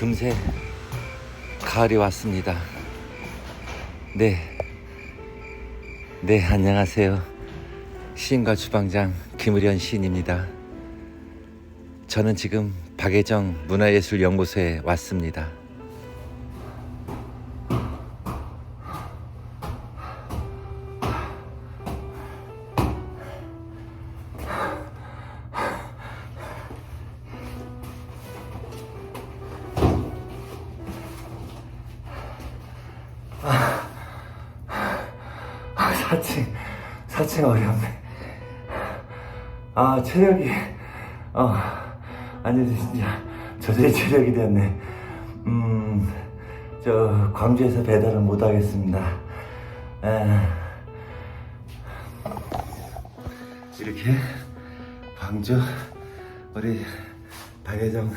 금세 가을이 왔습니다. 네. 네, 안녕하세요. 시인과 주방장 김의련 시인입니다. 저는 지금 박예정 문화예술연구소에 왔습니다. 아, 4층, 4층 어렵네. 아, 체력이, 어, 아니, 진짜, 저절의 체력이 됐네. 음, 저, 광주에서 배달은 못 하겠습니다. 에, 이렇게, 광주, 우리, 박예정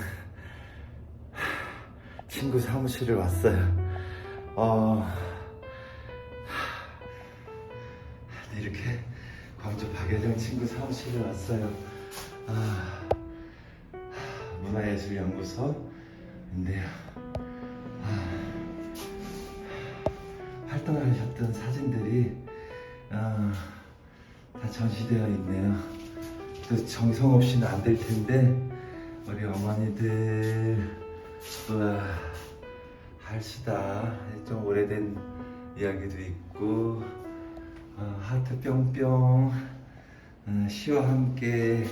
친구 사무실을 왔어요. 어, 네, 이렇게 광주 박예정 친구 사무실에 왔어요. 아, 문화예술연구소인데요. 아, 활동을 하셨던 사진들이 아, 다 전시되어 있네요. 또 정성 없이는 안 될 텐데 우리 어머니들 우와 할시다. 좀 오래된 이야기도 있고 어, 하트 뿅뿅. 어, 시와 함께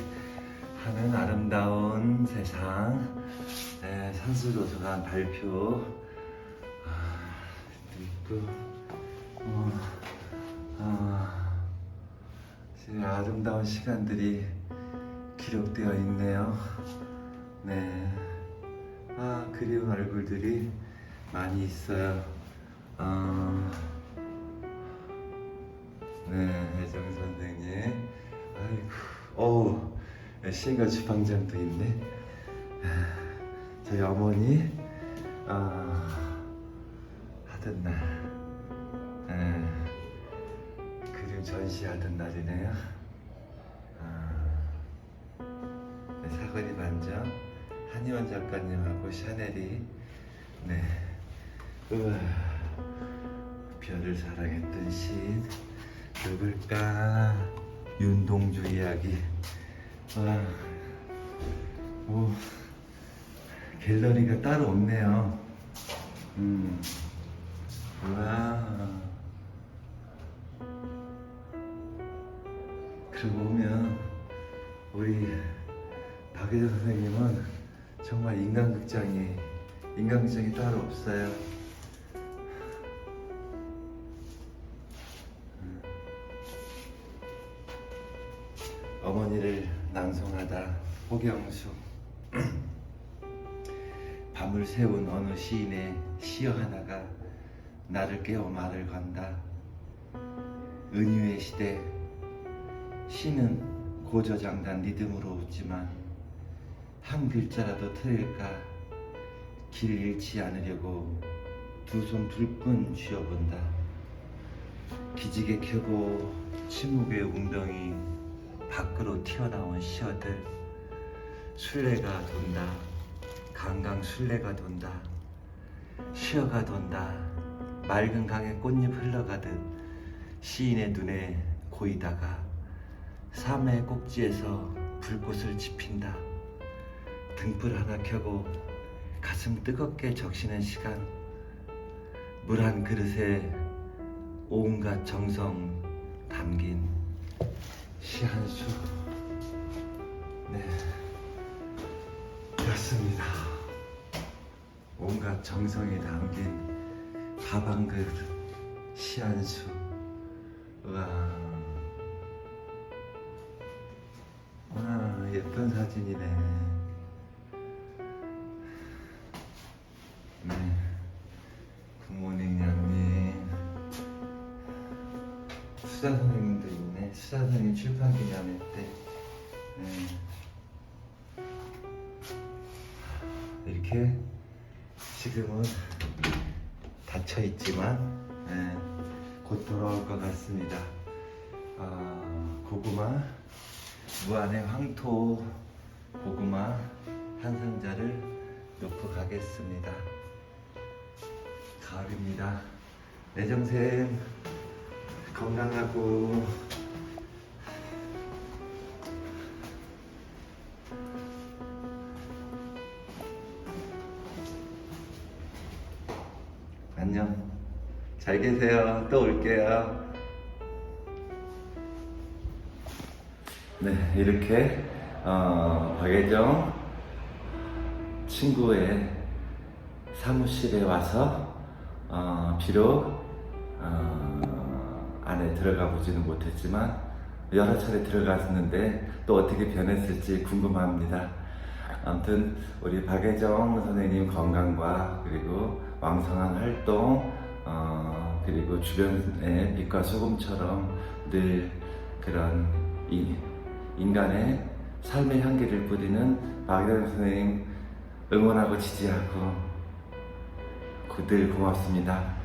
하는 아름다운 세상. 네, 산수도서관 발표 아, 또 있고 어, 어, 아름다운 시간들이 기록되어 있네요. 네. 아, 그리운 얼굴들이 많이 있어요. 어... 네, 혜정 선생님. 아이고, 어우, 시인과 주방장도 있네. 아, 저희 어머니, 아, 하던 날, 아, 그림 전시하던 날이네요. 아, 네, 사거리 반점. 한의원 작가님하고 샤넬이 네 별을 사랑했던 시인 누굴까? 윤동주 이야기. 와, 오, 갤러리가 따로 없네요. 음, 와. 그러고 보면 우리 박예정 선생님은 정말 인간극장이 인간극장이 따로 없어요. 어머니를 낭송하다 호경수 밤을 새운 어느 시인의 시어 하나가 나를 깨워 말을 건다. 은유의 시대 시는 고저장단 리듬으로 웃지만 한 글자라도 틀릴까 길 잃지 않으려고 두손 불끈 쥐어본다. 기지개 켜고 침묵의 운동이 밖으로 튀어나온 시어들 순례가 돈다. 강강 순례가 돈다. 시어가 돈다. 맑은 강에 꽃잎 흘러가듯 시인의 눈에 고이다가 삶의 꼭지에서 불꽃을 지핀다. 등불 하나 켜고 가슴 뜨겁게 적시는 시간 물 한 그릇에 온갖 정성 담긴 시한 수. 네, 였습니다. 온갖 정성이 담긴 밥 한 그릇 시한수 우와 와 예쁜 사진이네. 네. 굿모닝 양님. 수자 선생님도 있 네. 수자 선생님 출판 기념회 때. 네. 이렇게 지금은 닫혀 있지만 네. 곧 돌아올 것 같습니다. 아, 고구마 무안의 황토 고구마 한 상자를 놓고 가겠습니다. 가을입니다. 내정쌤 건강하고 안녕. 잘 계세요. 또 올게요. 네, 이렇게 어, 박예정 친구의 사무실에 와서 어, 비록 어, 안에 들어가 보지는 못했지만 여러 차례 들어갔는데 또 어떻게 변했을지 궁금합니다. 아무튼 우리 박예정 선생님 건강과 그리고 왕성한 활동 어, 그리고 주변의 빛과 소금처럼 늘 그런 이, 인간의 삶의 향기를 뿌리는 박예정 선생님 응원하고 지지하고 늘 고맙습니다.